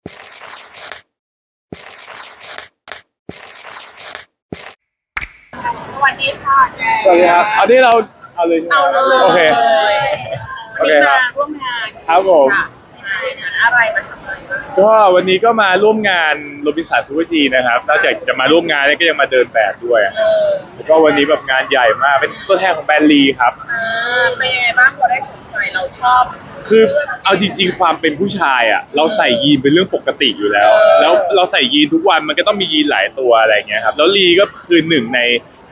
สวัสดีค่ะแกสวัสดีครับ อันนี้เราเอาเลยใช่ไหมเอาเลยโอเค วันนี้มาร่วมงานครับผมะมาในงานอะไรมาทำอะไรบ้าง ก็วันนี้ก็มาร่วมงานโรบินสันซูเปอร์จีนะครับนอกจากจะมาร่วมงานแล้วก็ยังมาเดินแบบด้วยเออแล้วก็วันนี้แบบงานใหญ่มากเป็นตัวแทนของแบรนด์ลีครับอ่าเป็นยังไงบ้างพอได้สนใจเราชอบ คือเอาจริง ๆ ความเป็นผู้ชายอะเราใส่ยีนเป็นเรื่องปกติอยู่แล้ว แล้วเราใส่ยีนทุกวันมันก็ต้องมียีนหลายตัวอะไรเงี้ยครับแล้วลีก็คือหนึ่งใน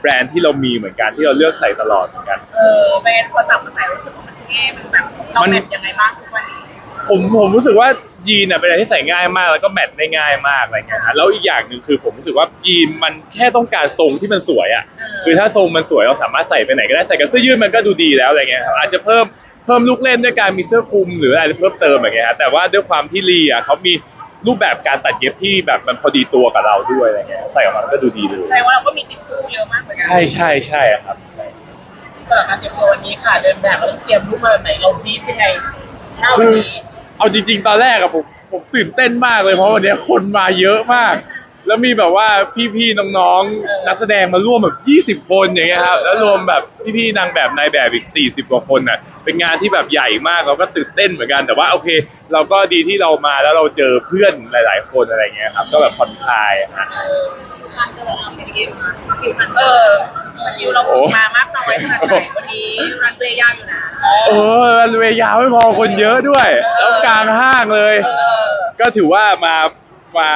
แบรนด์ที่เรามีเหมือนกันที่เราเลือกใส่ตลอดเหมือนกัน เออเป็นพอจับมาใส่รู้สึกว่ามันเท่มันแบบเรามันแบบยังไงบ้างทุกวันนี้ผมผมรู้สึกว่า ยีนอะเป็นอะไรที่ใส่ง่ายมากแล้วก็แมทได้ง่ายมากอะไรเงี้ยฮะแล้วอีกอย่างหนึ่งคือผมรู้สึกว่ายีนมันแค่ต้องการทรงที่มันสวยอะเออคือถ้าทรงมันสวยเราสามารถใส่ไปไหนก็ได้ใส่กับเสื้อยืดมันก็ดูดีแล้วอะไรเงี้ยครับอาจจะเพิ่มเพิ่มลูกเล่นด้วยการมีเสื้อคลุมหรืออะไรเพิ่มเติมอะไรเงี้ยฮะแต่ว่าด้วยความที่ลีอะเขามีรูปแบบการตัดเย็บที่แบบมันพอดีตัวกับเราด้วยอะไรเงี้ยใส่ออกมามันก็ดูดีเลยแสดงว่าเราก็มีติดตู้เยอะมากเหมือนกัใช่ใช่ใช่ครับใช่สำหรับการเตรียมตัววันนี้ค่ะเดินแบบเราต้องเตรียมรูปมาแบบไหนเราบีบยังไงถ้าวัคืนอนี้ เอาจริง ๆ ตอนแรกอะผมผมตื่นเต้นมากเลยเพราะวันเนี้ยคนมาเยอะมาก แล้วมีแบบว่าพี่ๆน้องๆนักแสดงมาร่วมแบบ 20 คนอย่างเงี้ยครับแล้วรวมแบบพี่ๆนางแบบนายแบบอีก 40 กว่าคนน่ะเป็นงานที่แบบใหญ่มากเราก็ตื่นเต้นเหมือนกันแต่ว่าโอเค เราก็ดีที่เรามาแล้วเราเจอเพื่อนหลาย ๆ คนอะไรเงี้ยครับก็แบบผ่อนคลายอะฮะ การเดินทางเป็นยังไงบ้างสกิลการเออสกิลเราฝึกมามากน้อยขนาดไหนวันนี้รันเวย์ยาวอยู่นะเออรันเวย์ยาวไม่พอคนเยอะด้วย แล้วกลางห้างเลยเออก็ถือว่ามามา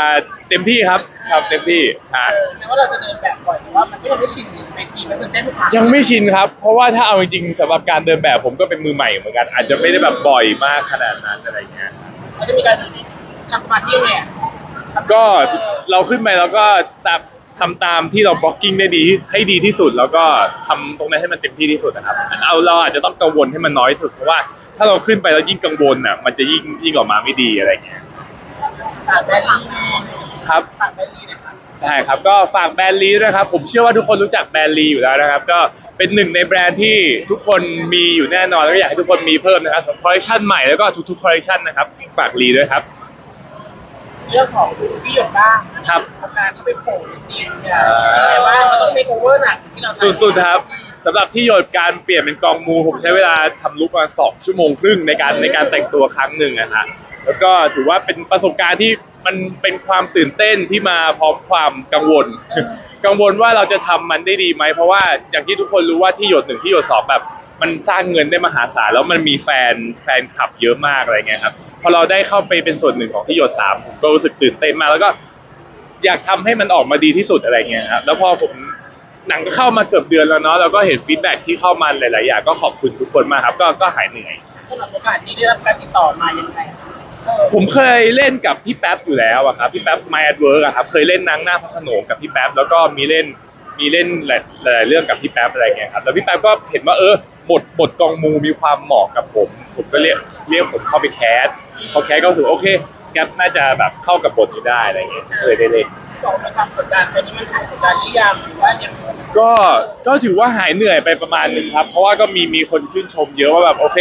เต็มที่ครับครับเต็มที่ฮะเออแม้ว่าเราจะเดินแบบบ่อยแต่ว่ามันก็ยังไม่ชินในทีมันตื่นเต้นทุกครั้งยังไม่ชินครับ เพราะว่าถ้าเอาจริงๆสำหรับการเดินแบบผมก็เป็นมือใหม่เหมือนกัน อาจจะไม่ได้แบบบ่อยมากขนาดนั้นอะไรเงี้ยเราจะมีการทำสมาธิยังไงอะก็ เราขึ้นไปแล้วก็ตามทำตามที่เราบล็อกกิ้งได้ดีให้ดีที่สุด แล้วก็ทำตรงนั้นให้มันเต็มที่ที่สุดนะครับเอาเราอาจจะต้องกังวลให้มันน้อยที่สุดเพราะว่าถ้าเราขึ้นไปแล้วยิ่งกังวลอะมันจะยิ่งยิ่งออกมาไม่ดีอะไรเงี้ยฝากแบรนด์ลีแน่ครับ ฝากแบรนด์ลีหนะครับได้ครับก็ฝากแบรนด์ลีด้วยนะครับ ผมเชื่อว่าทุกคนรู้จักแบรนด์ลีอยู่แล้วนะครับ ก็เป็นหนึ่งในแบรนด์ที่ทุกคนมีอยู่แน่นอนแล้วก็อยากให้ทุกคนมีเพิ่มนะครับสำหรับคอลเลคชันใหม่แล้วก็ทุกๆคอลเลคชันนะครับ ฝากลีด้วยครับ เรื่องของพี่หยกบ้างครับการเข้าไปโผล่ในทีมเนี่ยยังไงบ้างมันต้องเมคโอเวอร์หนักที่เราทำสุดๆครับสำหรับที่หยดการเปลี่ยนเป็นกองมูผมใช้เวลาทำลุกประมาณสองชั่วโมงครึ่งในการในการแต่งตัวครั้งหนึ่งนะฮะแล้วก็ถือว่าเป็นประสบการณ์ที่มันเป็นความตื่นเต้นที่มาพร้อมความกังวล กังวลว่าเราจะทำมันได้ดีไหมเพราะว่าอย่างที่ทุกคนรู้ว่าที่หยดหนึ่งที่หยดสองแบบ มันสร้างเงินได้มหาศาลแล้วมันมีแฟนแฟนคลับเยอะมากอะไรเงี้ยครับพอเราได้เข้าไปเป็นส่วนหนึ่งของที่หยดสามผมก็รู้สึกตื่นเต้นมากแล้วก็อยากทำให้มันออกมาดีที่สุดอะไรเงี้ยครับแล้วพอผมหนังก็เข้ามาเกือบเดือนแล้วเนาะแล้วก็เห็นฟีดแบ็กที่เข้ามาหลายๆอย่างก็ขอบคุณทุกคนมากครับ ก็ก็หายเหนื่อยสำหรับโอกาสนี้ได้รับการติดต่อมายังไงเออผมเคยเล่นกับพี่แป๊บอยู่แล้วอะครับพี่แป๊บ My at Work อะครับเคยเล่นหนังหน้าพระโขนงกับพี่แป๊บแล้วก็มีเล่น มีเล่นหลายหลายเรื่องกับพี่แป๊บอะไรเงี้ยครับแล้วพี่แป๊บก็เห็นว่าเออบทบทกองมูมีความเหมาะกับผม ผมก็เรียกเรียกผมเข้าไปแคสพอแคสก็รู้สึกว่าโอเคแกปน่าจะแบบเข้ากับบทนี้ได้อะไรเงี้ยก็เลยได้เล่น บอกในความกดดันตอนนี้มันหายกดดันหรือยังหรือว่ายังก็ก็ถือว่าหายเหนื่อยไปประมาณหนึงครับ เพราะว่าก็มีมีคนชื่นชมเยอะว่าแบบโอเค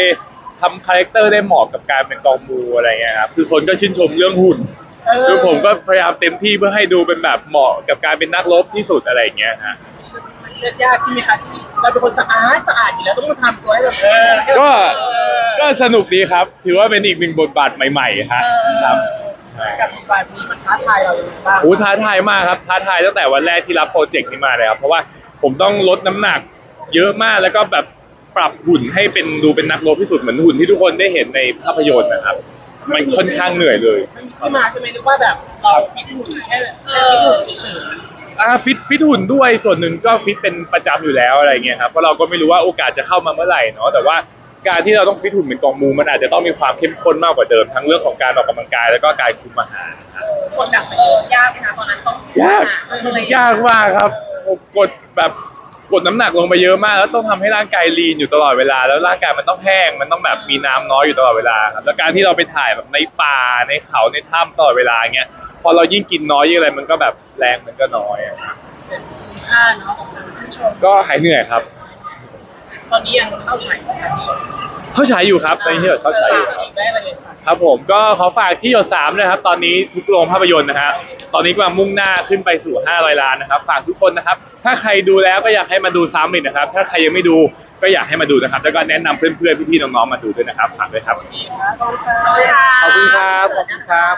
ทำคาแรคเตอร์ได้เหมาะกับการเป็นกองมูอะไรเงี้ยครับคือคนก็ชื่นชมเรื่องหุ่นเออ คือผมก็พยายามเต็มที่เพื่อให้ดูเป็นแบบเหมาะกับการเป็นนักรบที่สุดอะไรอย่างเงี้ยฮะมันเลือกยากที่ไหมคะที่เราเป็นคนสะอาดสะอาดอยู่แล้วต้องมาทำตัวให้แบบเออให้ก็แบบเออก็สนุกดีครับ ถือว่าเป็นอีกหนึ่งบทบาทใหม่ๆฮะครับใช่กับบทบาทนี้มันท้าทายเราอย่างไรบ้างโอ้ท้าทายมากครับท้าทายตั้งแต่วันแรกที่รับโปรเจกต์นี้มาเลยครับเพราะว่าผมต้องลดน้ำหนัก เยอะมากแล้วก็แบบปรับหุ่นให้เป็นดูเป็นนักรบที่สุดเหมือนหุ่นที่ทุกคนได้เห็นในภาพยนตร์นะครับ มันค่อนข้างเหนื่อยเลยมันมีที่มาใช่ไหมหรือว่าแบบเราฟิตหุ่นแค่แบบแค่ฟิตหุ่นเฉยอ่าฟิตฟิตหุ่นด้วยส่วนหนึ่งก็ฟิตเป็นประจำอยู่แล้วอะไรเงี้ยครับเพราะเราก็ไม่รู้ว่าโอกาสจะเข้ามาเมื่อไหร่เนาะแต่ว่าการที่เราต้องฟิตหุ่นเป็นกองมูมันอาจจะต้องมีความเข้มข้นมากกว่าเดิมทั้งเรื่องของการออกกำลังกายแล้วก็การคุมอาหารนะครับๆคนหนักไปเยอะยากไหมคะตอนนั้นต้องยากเออเลยยากมากครับผมกดแบบ กดน้ำหนักลงไปเยอะมาก แล้วต้องทำให้ร่างกายลีนอยู่ตลอดเวลา แล้วร่างกายมันต้องแห้งมันต้องแบบมีน้ำน้อยอยู่ตลอดเวลาครับแล้วการที่เราไปถ่ายแบบในป่าในเขาในถ้ำตลอดเวลาอย่างเงี้ยพอเรายิ่งกินน้อยยิ่งอะไรมันก็แบบแรงมันก็น้อยอะครับมีค่าเนาะของคนชื่นชมก็หายเหนื่อยครับ ตอนนี้ยังเข้าฉายไหมคะพี่เข้าฉายอยู่ครับตอนนี้ที่หยดเข้าฉายอยู่ครับได้เลย ค่ะครับผมก็ขอฝากที่หยดสามนะครับ ตอนนี้ทุกโรงภาพยนตร์นะฮะตอนนี้กำลังมุ่งหน้าขึ้นไปสู่ 500 ล้านนะครับ ฝากทุกคนนะครับ ถ้าใครดูแล้วก็อยากให้มาดูซ้ำอีกนะครับ ถ้าใครยังไม่ดูก็อยากให้มาดูนะครับ แล้วก็แนะนำเพื่อนๆพี่ๆน้องๆมาดูด้วยนะครับฝากด้วยครับ ขอบคุณค่ะขอบคุณครับขอบคุณครับ